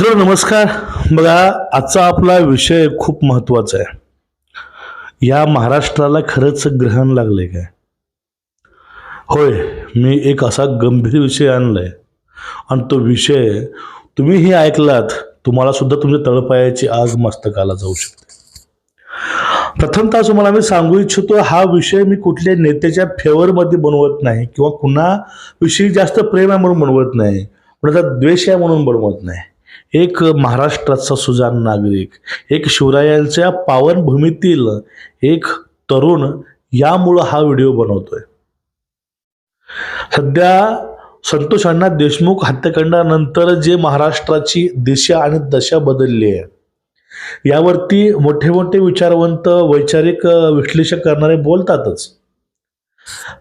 मित्र नमस्कार. बघा आजचा आपला विषय खूप महत्त्वाचा आहे. या महाराष्ट्राला खरंच ग्रहण लागले काय? होय मी एक असा गंभीर विषय आणलाय. आणि तो विषय तुम्हीही ऐकलात तुम्हाला सुद्धा तुमच्या तळपायाची आज मस्तकाला जाऊ शकते. प्रथमतः तुम्हाला मी सांगू इच्छितो हा विषय मी कुठल्या नेत्याच्या फेवरमध्ये बनवत नाही किंवा कुणाविषयी जास्त प्रेम आहे म्हणून बनवत नाही कुणाचा द्वेष आहे म्हणून बनवत नाही. एक महाराष्ट्राचा सुजाण नागरिक एक शिवरायांच्या पावनभूमीतील एक तरुण यामुळं हा व्हिडिओ बनवतोय. सध्या संतोष अण्णा देशमुख हत्याकांडानंतर जे महाराष्ट्राची दिशा आणि दशा बदलली आहे यावरती मोठे मोठे विचारवंत वैचारिक विश्लेषक करणारे बोलतातच.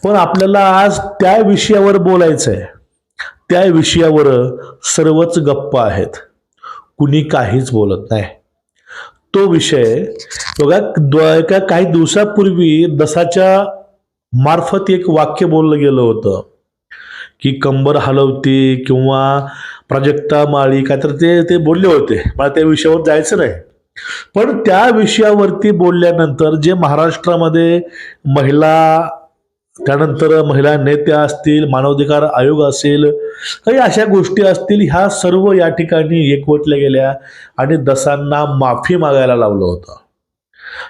पण आपल्याला आज त्या विषयावर बोलायचं आहे त्या विषयावर सर्वच गप्पा आहेत. कुणी काहीच बोलत नाही. तो विषय बघा एका काही दिवसापूर्वी दसाच्या मार्फत एक वाक्य बोललं गेलं होतं की कंबर हलवती किंवा प्राजक्ता माळी काय तर ते ते बोलले होते. मला त्या विषयावर जायचं नाही. पण त्या विषयावरती बोलल्यानंतर जे महाराष्ट्रामध्ये महिला त्यानंतर महिला नेत्या असतील मानवाधिकार आयोग असेल काही अशा गोष्टी असतील ह्या सर्व या ठिकाणी एकवटल्या गेल्या आणि दसांना माफी मागायला लावलं होतं.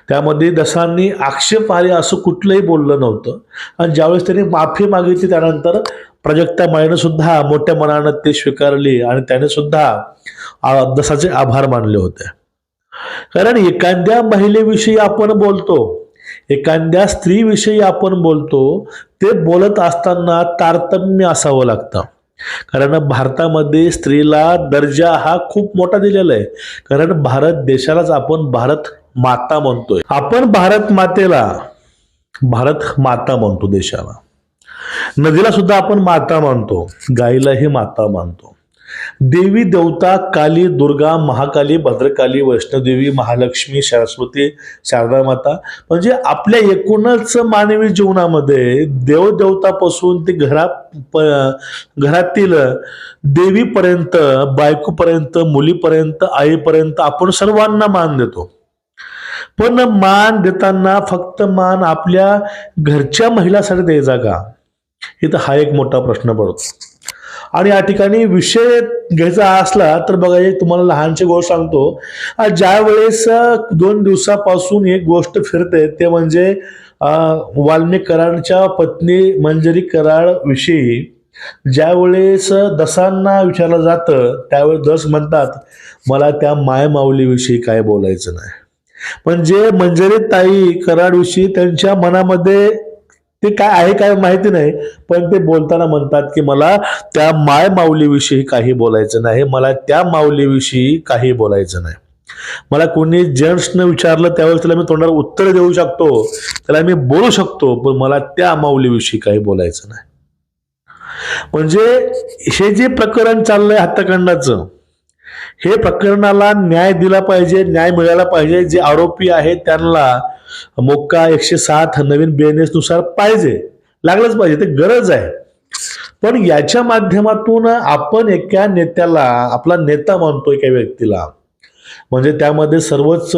त्यामध्ये दसांनी आक्षेप आले असं कुठलंही बोललं नव्हतं. आणि ज्यावेळेस त्यांनी माफी मागितली त्यानंतर प्राजक्ता माळीनं सुद्धा मोठ्या मनानं ते स्वीकारली आणि त्याने सुद्धा दसाचे आभार मानले होते. कारण एखाद्या महिलेविषयी आपण बोलतो एखाद्या स्त्रीविषयी आपण बोलतो ते बोलत असताना तारतम्य असावं लागतं. कारण भारतामध्ये स्त्रीला दर्जा हा खूप मोठा दिलेला आहे. कारण भारत देशालाच आपण भारत माता म्हणतोय. आपण भारत मातेला भारत माता म्हणतो देशाला. नदीला सुद्धा आपण माता मानतो गाईलाही माता मानतो देवी देवता काली दुर्गा महाकाली भद्रकाली वैष्णोदेवी महालक्ष्मी सरस्वती शारदा माता म्हणजे आपल्या एकूणच मानवी जीवनामध्ये देवदेवतापासून ते घरा प- घरातील देवीपर्यंत बायकोपर्यंत मुलीपर्यंत आईपर्यंत आपण सर्वांना मान देतो. पण मान देताना फक्त मान आपल्या घरच्या महिलासाठी द्यायचा का? इथं हा एक मोठा प्रश्न पडतो. आणि या ठिकाणी विषय घ्यायचा असला तर बघा एक तुम्हाला लहानची गोष्ट सांगतो. ज्या वेळेस दोन दिवसापासून एक गोष्ट फिरते ते म्हणजे वाल्मिक कराडच्या पत्नी मंजरी कराड विषयी. ज्या वेळेस दसांना विचारलं जातं त्यावेळेस दस म्हणतात मला त्या माय माऊलीविषयी काय बोलायचं नाही. म्हणजे मंजरी ताई कराडविषयी त्यांच्या मनामध्ये ते काय आहे काय माहिती नाही पण ते बोलताना म्हणतात की मला त्या माय माऊलीविषयी काही बोलायचं नाही मला त्या माऊलीविषयी काही बोलायचं नाही. मला कोणी जेंट्सनं विचारलं त्यावेळेस त्याला मी तोंडावर उत्तर देऊ शकतो त्याला मी बोलू शकतो पण मला त्या माऊलीविषयी काही बोलायचं नाही. म्हणजे हे जे प्रकरण चाललंय हत्याकांडाचं हे प्रकरणाला न्याय दिला पाहिजे न्याय मिळाला पाहिजे. जे आरोपी आहेत त्यांना मोक्का एकशे सात नवीन बीएनएसनुसार पाहिजे. लागलंच पाहिजे ते गरज आहे. पण याच्या माध्यमातून आपण एका नेत्याला आपला नेता मानतो एका व्यक्तीला. म्हणजे त्यामध्ये सर्वच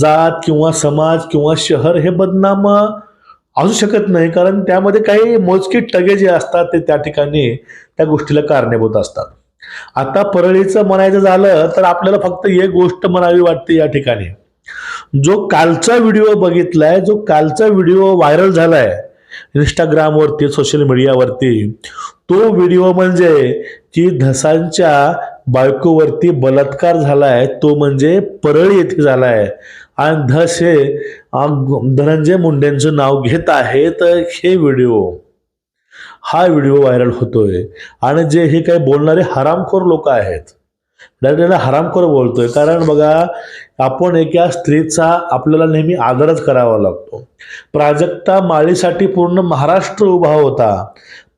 जात किंवा समाज किंवा शहर हे बदनाम असू शकत नाही. कारण त्यामध्ये काही मोजकी टगे जे असतात ते त्या ठिकाणी त्या गोष्टीला कारणीभूत असतात. आता परळीचं म्हणायचं झालं तर आपल्याला फक्त एक गोष्ट म्हणावी वाटते या ठिकाणी. जो कालचा व्हिडिओ बघितलाय जो कालचा व्हिडिओ व्हायरल झालाय इंस्टाग्रामवरती सोशल मीडियावरती तो व्हिडिओ म्हणजे की धसांच्या बायकोवरती बलात्कार झालाय तो म्हणजे परळी येथे झालाय. आणि धस हे धनंजय मुंडेंचं नाव घेत आहेत हे व्हिडिओ. हा व्हिडिओ व्हायरल होतोय. आणि जे हे काही बोलणारे हरामखोर लोक आहेत. डायरेक्ट हरामखोर बोलतोय. कारण बघा आपण एका स्त्रीचा आपल्याला नेहमी आदरच करावा लागतो. प्राजक्ता माळीसाठी पूर्ण महाराष्ट्र उभा होता.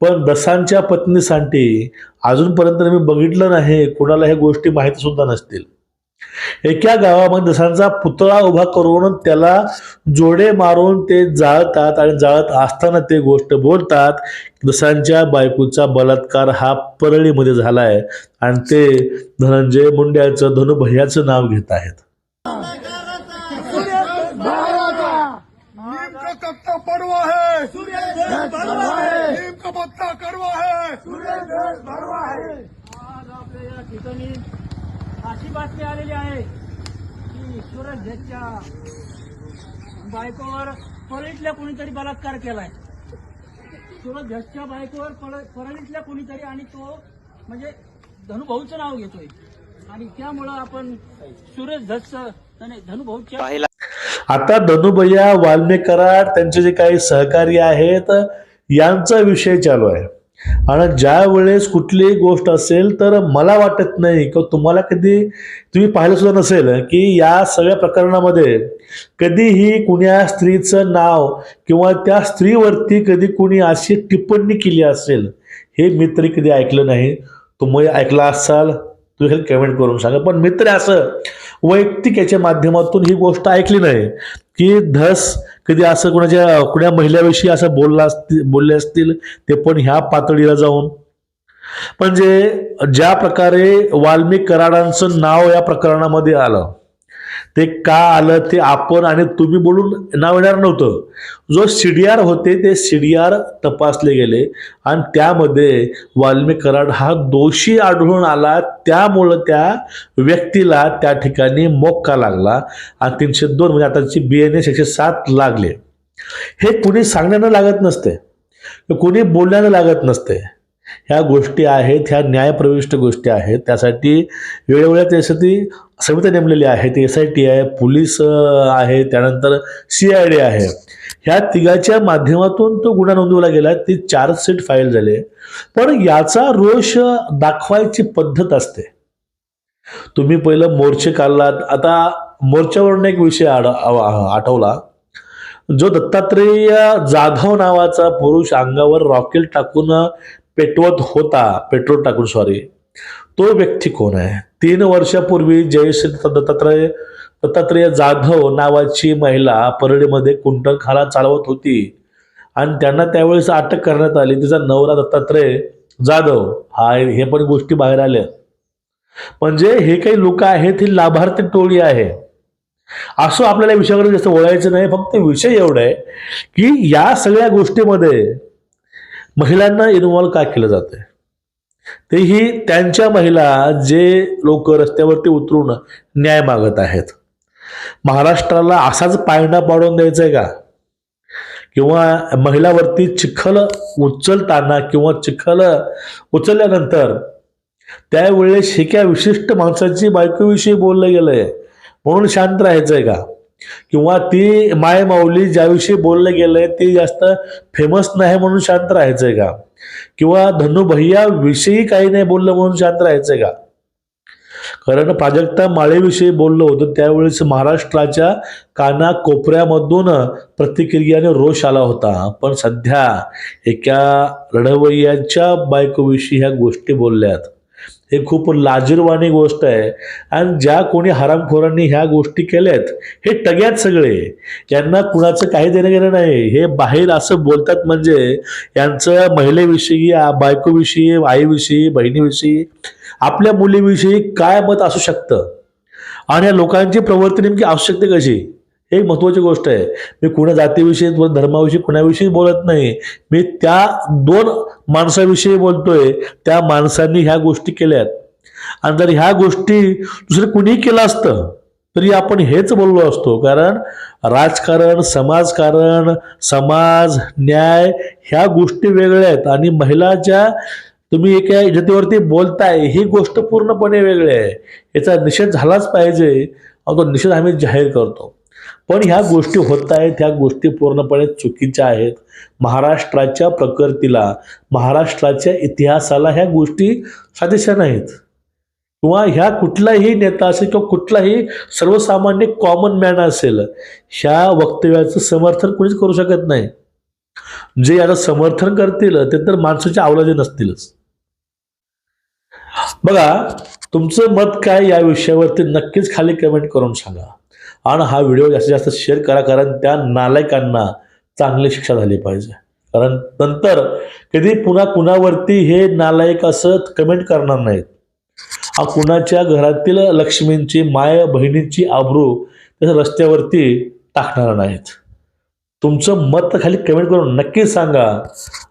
पण दसांच्या पत्नीसाठी अजूनपर्यंत मी बघितलं नाही. कुणाला ह्या गोष्टी माहीत सुद्धा नसतील. एका गावामध्ये दसांचा पुतळा उभा करून त्याला जोडे मारून ते जाळतात आणि जाळत असताना ते गोष्ट बोलतात दसांच्या बायकोचा बलात्कार हा परळीमध्ये झालाय आणि ते धनंजय मुंड्याचं धनुभयाचं नाव घेत आहेत. कड़वा आज आपल्या या ठिकाणी अशी बातमी आलेली आहे की सूरज झेच्या बायकोवर परळीतल्या कोणीतरी बलात्कार केलाय. सूरज झेच्या बायकोवर पर- परळीतल्या कोणीतरी आणि तो म्हणजे धनुभाऊचं नाव घेतोय. आणि त्यामुळं आपण सूरज झटचं नाही धनुभाऊच्या आता धनुभैया वाल्मिक कराड त्यांचे जे काही सहकारी आहेत यांचा विषय चालू आहे. आणि ज्या वेळेस कुठलीही गोष्ट असेल तर मला वाटत नाही किंवा तुम्हाला कधी तुम्ही पाहिलं सुद्धा नसेल की या सगळ्या प्रकरणामध्ये कधीही कुण्या स्त्रीचं नाव किंवा त्या स्त्रीवरती कधी कुणी अशी टिप्पणी केली असेल हे मी तरी कधी ऐकलं नाही. तुम्ही ऐकला असाल? तुम्ही कमेंट करून सांगा. पण मित्र असं वैयक्तिक याच्या माध्यमातून ही गोष्ट ऐकली नाही की धस कधी असं कोणाच्या कुण्या महिलाविषयी असं बोलला असतील बोलले असतील ते पण ह्या पातळीला जाऊन. म्हणजे ज्या प्रकारे वाल्मिक कराडांचं नाव या प्रकरणामध्ये आलं ते का आलं ते आपण आणि तुम्ही बोलून नाव येणार नव्हतं. जो सी डी आर होते ते सी डी आर तपासले गेले आणि त्यामध्ये वाल्मिक कराड हा दोषी आढळून आला. त्यामुळं त्या व्यक्तीला त्या ठिकाणी मोक्का लागला आणि तीनशे दोन म्हणजे आताची बी एन एस एकशे सात लागले. हे कुणी सांगण्यानं लागत नसते. कुणी बोलण्यानं लागत नसते. ह्या गोष्टी आहेत ह्या न्यायप्रविष्ट गोष्टी आहेत. त्यासाठी वेळोवेळी त्यासाठी समिती नेमलेली आहे. ती एस आय टी आहे पोलीस आहे त्यानंतर सी आय डी आहे. ह्या तिघाच्या माध्यमातून तो गुन्हा नोंदवला गेला. ती चार्जशीट फाईल झाली. पण याचा रोष दाखवायची पद्धत असते. तुम्ही पहिलं मोर्चे काढलात. आता मोर्चावरून एक विषय आड आठवला. जो दत्तात्रेय जाधव नावाचा पुरुष अंगावर रॉकेल टाकून पेटवत होता पेट्रोल टाकून सॉरी तो व्यक्ती कोण आहे? तीन वर्षापूर्वी जयश्री दत्तात्रय दत्तात्रेय जाधव नावाची महिला परळीमध्ये कुंटखाला चालवत होती. आणि त्यांना त्यावेळेस अटक करण्यात आली. तिचा नवरा दत्तात्रय जाधव. हा हे पण गोष्टी बाहेर आल्या. म्हणजे हे काही लोक आहेत ही लाभार्थी टोळी आहे. असं आपल्याला विषयाकडे जास्त ओळायचं नाही. फक्त विषय एवढा आहे की या सगळ्या गोष्टीमध्ये महिलांना इन्व्हॉल्व का केलं जातंय? तेही त्यांच्या महिला जे लोक रस्त्यावरती उतरून न्याय मागत आहेत. महाराष्ट्राला असाच पायंडा पाडून द्यायचा आहे का? किंवा महिलावरती चिखल उचलताना किंवा चिखल उचलल्यानंतर त्यावेळेस एका विशिष्ट माणसाची बायकोविषयी बोललं गेलंय? म्हणून शांत राहायचंय का? किंवा ती माय माऊली ज्याविषयी बोललं गेलंय ती जास्त फेमस नाही म्हणून शांत राहायचंय का? किंवा धनु भैया विषयी काही नाही बोललं म्हणून शांत राहायचंय का? कारण प्राजक्ता माळेविषयी बोललं होतं त्यावेळेस महाराष्ट्राच्या काना कोपऱ्यामधून प्रतिक्रियाने रोष आला होता. पण सध्या एका लढवय्याच्या बायकोविषयी ह्या गोष्टी बोलल्यात. हे खूप लाजीरवाणी गोष्ट आहे. आणि ज्या कोणी हरामखोरांनी ह्या गोष्टी केल्यात हे टग्यात सगळे. यांना कुणाचं काही देणं घेणं नाही. हे बाहेर असं बोलतात म्हणजे यांचं महिलेविषयी बायकोविषयी आईविषयी बहिणीविषयी आपल्या मुलीविषयी काय मत असू शकतं? आणि या लोकांची प्रवृत्ती नेमकी आवश्यकता कशी? एक महत्वाची गोष्ट आहे. मी कुणा जातीविषयी किंवा धर्माविषयी कुणाविषयी बोलत नाही. मी त्या दोन माणसाविषयी बोलतोय. त्या माणसांनी ह्या गोष्टी केल्यात आणि जर ह्या गोष्टी दुसरं कुणीही केलं असतं तरी आपण हेच बोललो असतो. कारण राजकारण समाजकारण समाज न्याय ह्या गोष्टी वेगळ्या आहेत. आणि महिलाच्या तुम्ही एका इज्जतीवरती बोलताय ही गोष्ट पूर्णपणे वेगळी आहे. याचा निषेध झालाच पाहिजे. तो निषेध आम्ही जाहीर करतो. पण ह्या गोष्टी होत आहेत ह्या गोष्टी पूर्णपणे चुकीच्या आहेत. महाराष्ट्राच्या प्रकृतीला महाराष्ट्राच्या इतिहासाला ह्या गोष्टी साजेशा नाहीत. किंवा ह्या कुठलाही नेता असेल किंवा कुठलाही सर्वसामान्य कॉमन मॅन असेल ह्या वक्तव्याचं समर्थन कोणीच करू शकत नाही. जे याचं समर्थन करतील ते तर माणसाच्या आवलाचे नसतीलच. बघा तुमचं मत काय या विषयावरती नक्कीच खाली कमेंट करून सांगा. आणि हा व्हिडिओ जास्तीत जास्त शेअर करा कारण त्या नालायकांना चांगली शिक्षा झाली पाहिजे. कारण नंतर कधी पुन्हा कुणावरती हे नालायक असं कमेंट करणार नाहीत. हा कुणाच्या घरातील लक्ष्मींची माय बहिणीची आबरू त्याच्या रस्त्यावरती टाकणार नाहीत. तुमचं मत खाली कमेंट करून नक्की सांगा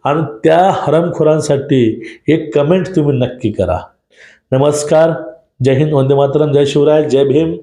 आणि त्या हरमखोरांसाठी एक कमेंट तुम्ही नक्की करा. नमस्कार. जय हिंद वंदे मातरम जय शिवराय जय भीम.